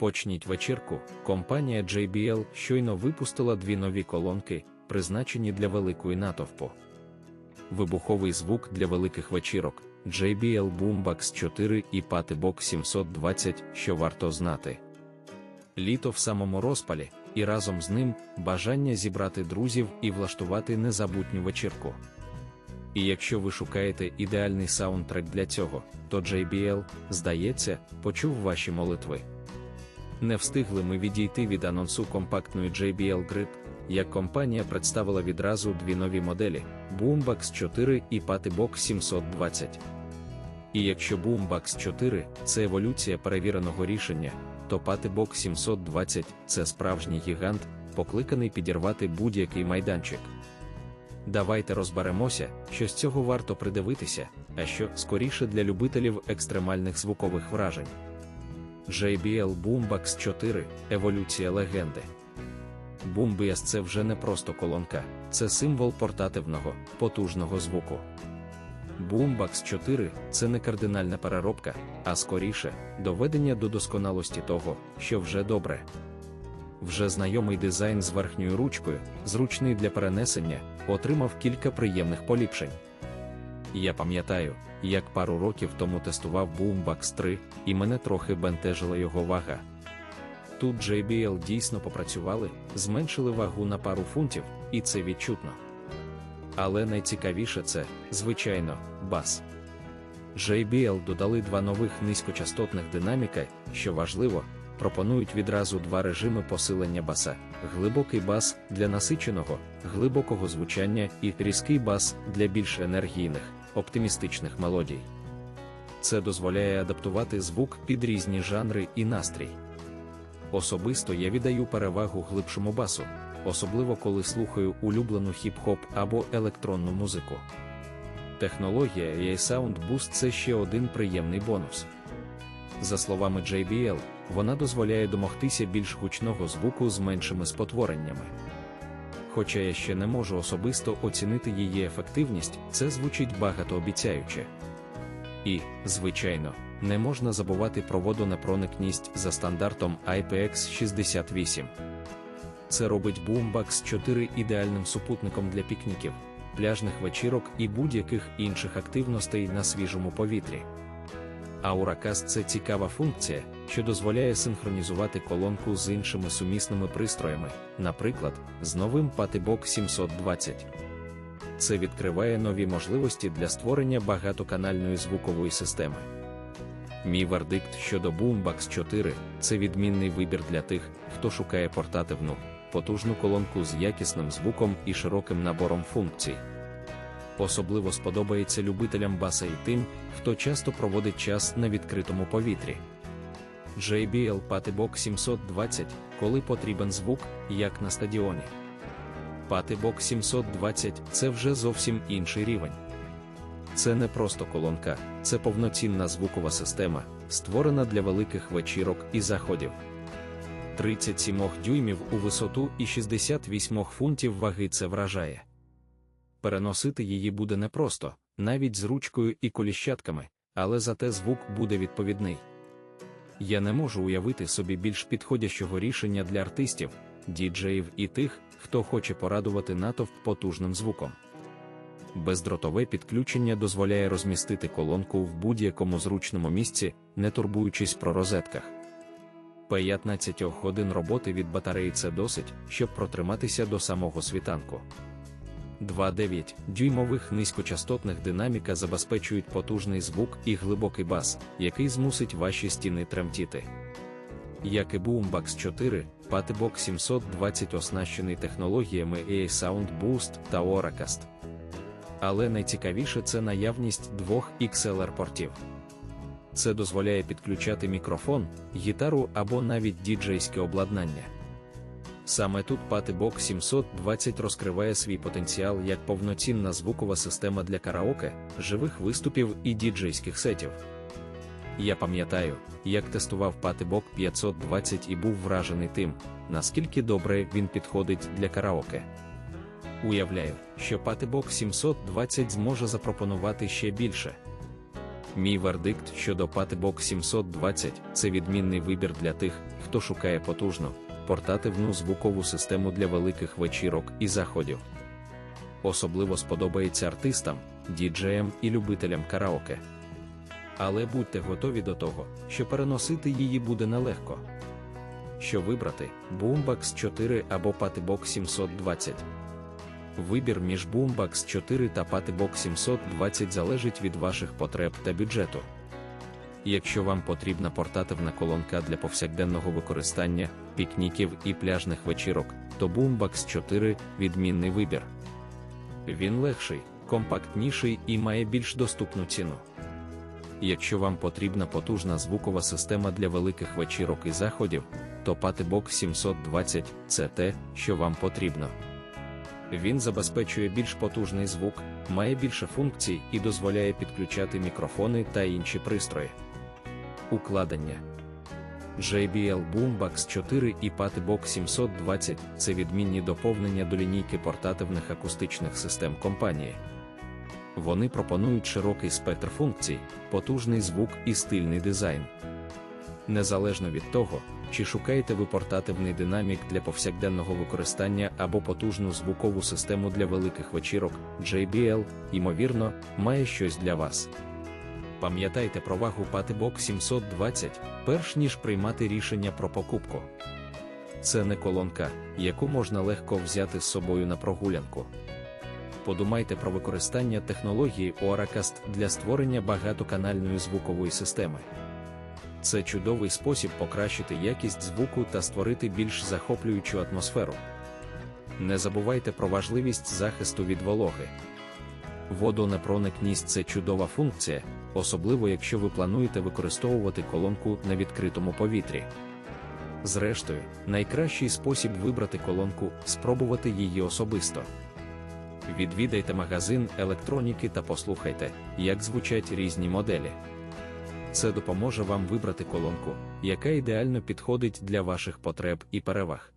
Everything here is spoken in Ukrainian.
Почніть вечірку. Компанія JBL щойно випустила дві нові колонки, призначені для великої натовпу. Вибуховий звук для великих вечірок JBL Boombox 4 і Patebox 720, що варто знати. Літо в самому розпалі, і разом з ним бажання зібрати друзів і влаштувати незабутню вечірку. І якщо ви шукаєте ідеальний саундтрек для цього, то JBL, здається, почув ваші молитви. Не встигли ми відійти від анонсу компактної JBL Grip, як компанія представила відразу дві нові моделі Boombox 4 і Patebox 720. І якщо Boombox 4 це еволюція перевіреного рішення, то Patebox 720 це справжній гігант, покликаний підірвати будь-який майданчик. Давайте розберемося, що з цього варто придивитися, а що скоріше для любителів екстремальних звукових вражень. JBL Boombox 4 Еволюція легенди. Boombias – це вже не просто колонка, це символ портативного, потужного звуку. Boombox 4 це не кардинальна переробка, а скоріше доведення до досконалості того, що вже добре. Вже знайомий дизайн з верхньою ручкою, зручний для перенесення, отримав кілька приємних поліпшень. Я пам'ятаю, як пару років тому тестував Boombox 3, і мене трохи бентежила його вага. Тут JBL дійсно попрацювали, зменшили вагу на пару фунтів, і це відчутно. Але найцікавіше це, звичайно, бас. JBL додали два нових низькочастотних динаміка, що важливо, пропонують відразу два режими посилення баса: глибокий бас для насиченого, глибокого звучання і різкий бас для більш енергійних, оптимістичних мелодій. Це дозволяє адаптувати звук під різні жанри і настрій. Особисто я віддаю перевагу глибшому басу, особливо коли слухаю улюблену хіп-хоп або електронну музику. Технологія AI Sound Boost це ще один приємний бонус. За словами JBL, вона дозволяє домогтися більш гучного звуку з меншими спотвореннями. Хоча я ще не можу особисто оцінити її ефективність, це звучить багатообіцяюче. І, звичайно, не можна забувати про водонепроникність за стандартом IPX68. Це робить Boombox 4 ідеальним супутником для пікніків, пляжних вечірок і будь-яких інших активностей на свіжому повітрі. Auracast – це цікава функція, що дозволяє синхронізувати колонку з іншими сумісними пристроями, наприклад, з новим Patebox 720. Це відкриває нові можливості для створення багатоканальної звукової системи. Мій вердикт щодо Boombox 4 це відмінний вибір для тих, хто шукає портативну, потужну колонку з якісним звуком і широким набором функцій. Особливо сподобається любителям баса і тим, хто часто проводить час на відкритому повітрі. JBL Patebox 720, коли потрібен звук, як на стадіоні. Patebox 720 це вже зовсім інший рівень. Це не просто колонка, це повноцінна звукова система, створена для великих вечірок і заходів. 37 дюймів у висоту і 68 фунтів ваги це вражає. Переносити її буде непросто, навіть з ручкою і коліщатками, але зате звук буде відповідний. Я не можу уявити собі більш підходящого рішення для артистів, діджеїв і тих, хто хоче порадувати натовп потужним звуком. Бездротове підключення дозволяє розмістити колонку в будь-якому зручному місці, не турбуючись про розетках. 15 годин роботи від батареї це досить, щоб протриматися до самого світанку. 2,9 дюймових низькочастотних динаміка забезпечують потужний звук і глибокий бас, який змусить ваші стіни тремтіти. Як і Boombox 4, Patebox 720 оснащений технологіями AI Sound Boost та Auracast. Але найцікавіше це наявність двох XLR-портів. Це дозволяє підключати мікрофон, гітару або навіть діджейське обладнання. Саме тут Patebox 720 розкриває свій потенціал як повноцінна звукова система для караоке, живих виступів і діджейських сетів. Я пам'ятаю, як тестував Patebox 520 і був вражений тим, наскільки добре він підходить для караоке. Уявляю, що Patebox 720 зможе запропонувати ще більше. Мій вердикт щодо Patebox 720 це відмінний вибір для тих, хто шукає потужну, портативну звукову систему для великих вечірок і заходів. Особливо сподобається артистам, діджеям і любителям караоке. Але будьте готові до того, що переносити її буде нелегко. Що вибрати Boombox 4 або Patebox 720. Вибір між Boombox 4 та Patebox 720 залежить від ваших потреб та бюджету. Якщо вам потрібна портативна колонка для повсякденного використання, пікніків і пляжних вечірок, то Boombox 4 відмінний вибір. Він легший, компактніший і має більш доступну ціну. Якщо вам потрібна потужна звукова система для великих вечірок і заходів, то Patebox 720 це те, що вам потрібно. Він забезпечує більш потужний звук, має більше функцій і дозволяє підключати мікрофони та інші пристрої. Укладення JBL Boombox 4 і Patebox 720 це відмінні доповнення до лінійки портативних акустичних систем компанії. Вони пропонують широкий спектр функцій, потужний звук і стильний дизайн. Незалежно від того, чи шукаєте ви портативний динамік для повсякденного використання або потужну звукову систему для великих вечірок, JBL, ймовірно, має щось для вас. Пам'ятайте про вагу Patebox 720, перш ніж приймати рішення про покупку. Це не колонка, яку можна легко взяти з собою на прогулянку. Подумайте про використання технології Oracast для створення багатоканальної звукової системи. Це чудовий спосіб покращити якість звуку та створити більш захоплюючу атмосферу. Не забувайте про важливість захисту від вологи. Водонепроникність це чудова функція, особливо якщо ви плануєте використовувати колонку на відкритому повітрі. Зрештою, найкращий спосіб вибрати колонку спробувати її особисто. Відвідайте магазин електроніки та послухайте, як звучать різні моделі. Це допоможе вам вибрати колонку, яка ідеально підходить для ваших потреб і переваг.